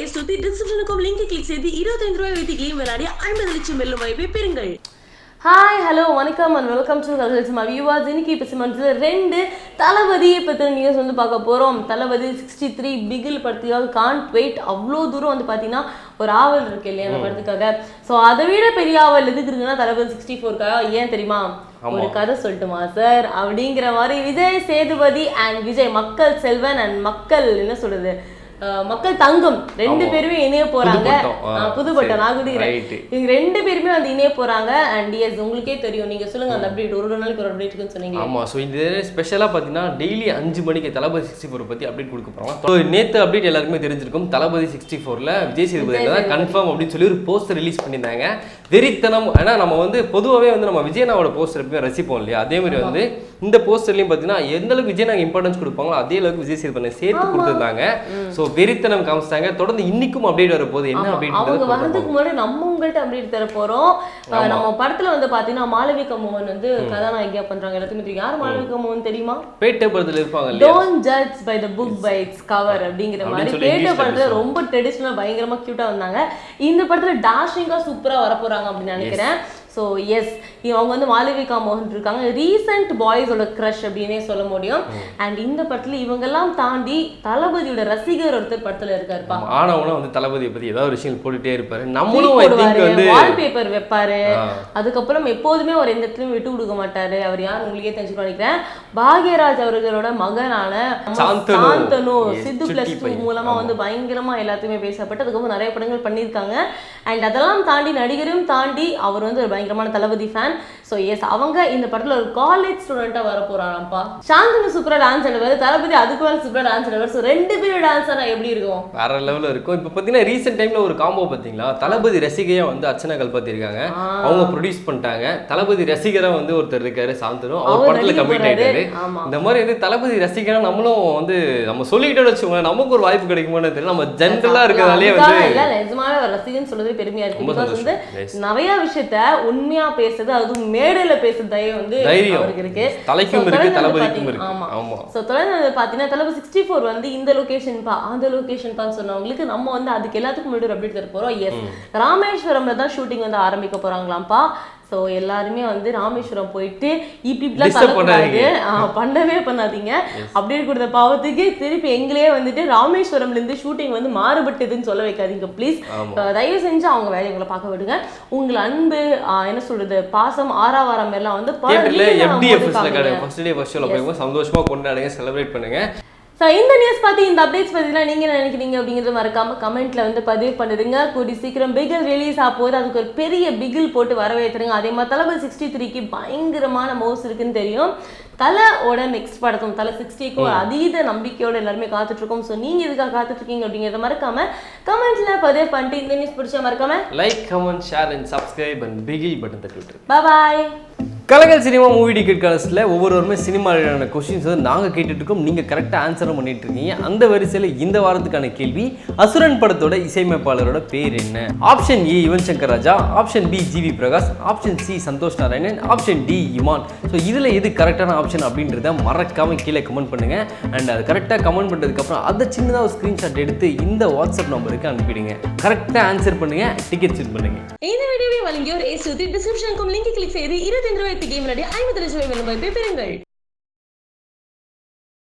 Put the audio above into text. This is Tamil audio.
ஏஸ் சுத்தி டிஸ்கிரிப்ஷனுக்கும் லிங்க் கிளிக் செய்து இருபத்தைந்து ரூபாய் வைத்து கேம் விளையாடி ஐம்பது லட்சம் வெல்லும் வாய்ப்பை பெறுங்கள். ஹாய் ஹலோ வணக்கம் அண்ட் வெல்கம் டு கல்கல்சமா வியூவாஸ் இன்னைக்கு இப்போ சிமன்ஸில் ரெண்டு தளபதியை பற்றின நியூஸ் வந்து பார்க்க போகிறோம் தளபதி சிக்ஸ்டி த்ரீ பிகில் படத்துக்காக கான்ட் வெயிட் அவ்வளோ தூரம் வந்து பார்த்தீங்கன்னா ஒரு ஆவல் இருக்கு இல்லையா அந்த படத்துக்காக. ஸோ அதை விட பெரிய ஆவல் எதுக்கு இருக்குன்னா தளபதி சிக்ஸ்டி ஃபோர்க்காக ஏன் தெரியுமா? ஒரு கதை சொல்லட்டுமா சார் அப்படிங்கிற மாதிரி விஜய் சேதுபதி அண்ட் விஜய் மக்கள் செல்வன் அண்ட் மக்கள் என்ன சொல்றது? அஹ் மக்கள் தங்கம். ரெண்டு பேருமே இணைய போறாங்க. புதுப்பட்டம். Right. இவங்க ரெண்டு பேருமே வந்து இணைய போறாங்க. அண்ட் எஸ் உங்களுக்கே தெரியும். நீங்க சொல்லுங்க அந்த அப்டேட் ஒரு நாளைக்கு ஒரு அப்டேட் இருக்குன்னு சொன்னீங்க. ஆமா. ஸோ இது ஸ்பெஷலாக பார்த்தீங்கன்னா டெய்லி அஞ்சு மணிக்கு தளபதி சிக்ஸ்டி ஃபோர் பற்றி அப்டேட் கொடுக்க போகிறோம் ஸோ நேற்று அப்டேட் எல்லாருக்குமே தெரிஞ்சிருக்கும். தளபதி சிக்ஸ்டி ஃபோரில் விஜய் சேதுபதி. தான் கன்ஃபார்ம் அப்படின்னு சொல்லி ஒரு போஸ்டர் ரிலீஸ் பண்ணியிருந்தாங்க. வெறித்தனம். ஏன்னா நம்ம வந்து பொதுவாகவே வந்து நம்ம விஜயனாவோட போஸ்டர் எப்பவுமே ரசிப்போம் இல்லையா? அதே மாதிரி வந்து இந்த போஸ்டர்லையும் பார்த்தீங்கன்னா எந்த அளவுக்கு விஜய் நாங்கள் இம்பார்ட்டன்ஸ் கொடுப்பாங்களோ அதே அளவுக்கு விஜய் சேதுபதி சேர்த்து கொடுத்துருந்தாங்க. ஸோ வெறித்தனம் காமிச்சிட்டாங்க. தொடர்ந்து இன்னைக்கும் அப்டேட் வர போகுது என்ன அவங்க அப்டேட் வர்றதுக்கு முன்னாடி நம்ம உங்கள்ட்ட அப்டேட் தர போறோம். நம்ம படத்துல வந்து பாத்தீங்கன்னா மாளவிகா மோகன் வந்து கதாநாயகியா பண்றாங்க. எல்லாத்துக்குமே தெரியும் யார் மாளவிகா மோகன் தெரியுமா? பேட்டை படத்தில் இருப்பாங்க don't judge by the book by its cover அப்படிங்கிற மாதிரி இங்கிலீஷ்ல படத்துல ரொம்ப ட்ரெடிஷ்னல் பயங்கரமா கியூட்டா வந்தாங்க. இந்த படத்துல டாஷிங்கா சூப்பரா வர போறாங்க அப்படின்னு நினைக்கிறேன். ஸோ எஸ் அவங்க வந்து மாளவிகா மோகன் இருக்காங்க. ரீசெண்ட் பாய்ஸோட க்ரஷ் அப்படின்னே சொல்ல முடியும். அண்ட் இந்த படத்துல இவங்கெல்லாம் தாண்டி தளபதியோட ரசிகர் ஒருத்தர் படத்துல இருக்காருப்பா ஆனவனா வந்து தளபதியை பத்தி ஏதாவது விஷயம் போட்டுட்டே இருப்பாரு. நம்மளும் வால்பேப்பர் வைப்பாரு. அதுக்கப்புறம் எப்போதுமே அவர் எந்த இடத்துலயும் விட்டு கொடுக்க மாட்டாரு. அவர் யார் உங்களுக்கே தெரிஞ்சுக்க நினைக்கிறேன். பாக்யராஜ் அவர்களோட மகனான சாந்தனு. சித்து பிளஸ் டூ. மூலமா வந்து பயங்கரமா எல்லாத்தையுமே பேசப்பட்டு அதுக்கப்புறம் நிறைய படங்கள் பண்ணியிருக்காங்க. அண்ட் அதெல்லாம் தாண்டி நடிகரையும் தாண்டி அவர் வந்து பயங்கரமான தளபதி ஃபேன் ஸோ எஸ் அவங்க இந்த படத்துல ஒரு காலேஜ் ஸ்டூடெண்டா வர போறாராம்ப்பா சாந்தனு சூப்பரா டான்ஸ் ஆடுவாரு. தளபதி அதுக்கு மேல சூப்பரா டான்ஸ் ஆடுவார். ஸோ ரெண்டு பேரும் டான்ஸ் ஆனா எப்படி இருக்கும்? வேற லெவல்ல இருக்கும். இப்போ பார்த்தீங்கன்னா ரீசெண்ட் டைம்ல ஒரு காம்போ பார்த்தீங்களா தளபதி ரசிகையா வந்து அர்ச்சனா கல்பாத்தி இருக்காங்க அவங்க ப்ரொடியூஸ் பண்ணிட்டாங்க. தளபதி ரசிகரா வந்து ஒருத்தர் இருக்காரு சாந்தனு. அவர் படத்துல. ஆயிட்டாரு. ஆமா. இந்த மாதிரி வந்து தளபதி ரசிகனா நம்மளும் வந்து நம்ம சொல்லிக்கிட்டோம்னு வச்சுக்கோங்க நமக்கு ஒரு வாய்ப்பு கிடைக்குமோன்னு தெரியல. நம்ம ஜென்ரலா இருக்கிறதாலே வந்து நிஜமாவே அவர் ரசிகன்னு சொல்றதே பெருமையா இருக்கு. பிகாஸ் வந்து. நிறைய விஷயத்த உண்மையா பேசுறது அதுவும் மேடையில பேசுறது தைரியம் வந்து. அவருக்கு இருக்கு. தலைக்கும் இருக்கு, தளபதிக்கும் இருக்கு. ஆமா. ஆமா. ஸோ தொடர்ந்து பாத்தீங்கன்னா தளபதி சிக்ஸ்டி ஃபோர் வந்து இந்த லொகேஷன் பா அந்த லொகேஷன் பான்னு சொன்னவங்களுக்கு நம்ம வந்து அதுக்கு எல்லாத்துக்கும் முன்னாடி ஒரு அப்டேட் தர போறோம். எஸ் ராமேஸ்வரம்ல தான் ஷூட்டிங் வந்து ஆரம்பிக்க போறாங்களாம்ப்பா. ஸோ எல்லாருமே வந்து ராமேஸ்வரம் போயிட்டு இப்படி இப்படிலாம். ஆ, பண்ணவே பண்ணாதீங்க. அப்படின்னு கொடுத்த பாவத்துக்கு திருப்பி எங்களே வந்துட்டு ராமேஸ்வரம்ல இருந்து ஷூட்டிங் வந்து மாறுபட்டதுன்னு சொல்ல வைக்காதீங்க ப்ளீஸ் தயவு செஞ்சு அவங்க வேலையை உங்களை பார்க்க விடுங்க. உங்கள் அன்பு என்ன சொல்றது பாசம் ஆறாவாரம் எல்லாம் வந்து சந்தோஷமா கொண்டாடுங்க செலிப்ரேட் பண்ணுங்க. ஸோ இந்த நியூஸ் பார்த்து இந்த அப்டேட்ஸ் பற்றிலாம் நீங்கள் நினைக்கிறீங்க அப்படிங்கிறது மறக்காம கமெண்ட்ல வந்து பதிவு பண்ணுதுங்க. கூடி சீக்கிரம் பிகில் ரிலீஸ் ஆக போகுது. அதுக்கு ஒரு பெரிய பிகில் போட்டு வரவேற்றுருங்க அதே மாதிரி தளபதி சிக்ஸ்டி த்ரீக்கு பயங்கரமான மவுஸ் இருக்குன்னு தெரியும். தலையோட நெக்ஸ்ட் படத்தும் தலை சிக்ஸ்டிக்கும் அதீத நம்பிக்கையோட எல்லாருமே காத்துட்டு இருக்கோம் ஸோ நீங்க எதுக்காக காத்துட்டு இருக்கீங்க அப்படிங்கிறத மறக்காம கமெண்ட்ல பதிவு பண்ணிட்டு இந்த நியூஸ் பிடிச்சா மறக்காம like comment share and subscribe and Bigil button தட்டி bye Kalakal cinema movie ticket கலர்ஸில் ஒவ்வொருவருமே சினிமாவிலான கொஸ்டின்ஸ் வந்து நாங்கள் கேட்டுட்ருக்கோம் நீங்கள் கரெக்டாக ஆன்சரும் பண்ணிட்டு இருக்கீங்க அந்த வரிசையில் இந்த வாரத்துக்கான கேள்வி அசுரன் படத்தோட இசையமைப்பாளரோட பேர் என்ன? Option A Yuvan Shankar Raja. Option B GV Prakash. Option C Santhosh Narayanan. Option D Imman. So இதில் எது கரெக்டான ஆப்ஷன் அப்படின்றத மறக்காமல் கீழே கமெண்ட் பண்ணுங்க. அண்ட் அது கரெக்டாக கமெண்ட் பண்ணுறதுக்கப்புறம் அதை சின்னதாக ஒரு ஸ்க்ரீன்ஷாட் எடுத்து இந்த வாட்ஸ்அப் நம்பருக்கு அனுப்பிடுங்க. கரெக்டாக ஆன்சர் பண்ணுங்கள் டிக்கெட் செக் பண்ணுங்கள் இந்த வீடியோ வழங்கியோர் ஏஸ் சுத்தி டிஸ்கிரிப்ஷனுக்கும் லிங்க் கிளிக் செய்து இருபத்தைந்து ரூபாய்க்கு கேம் விளையாடி ஐம்பது லட்சம் வெல்லும் வாய்ப்பை பெறுங்கள்.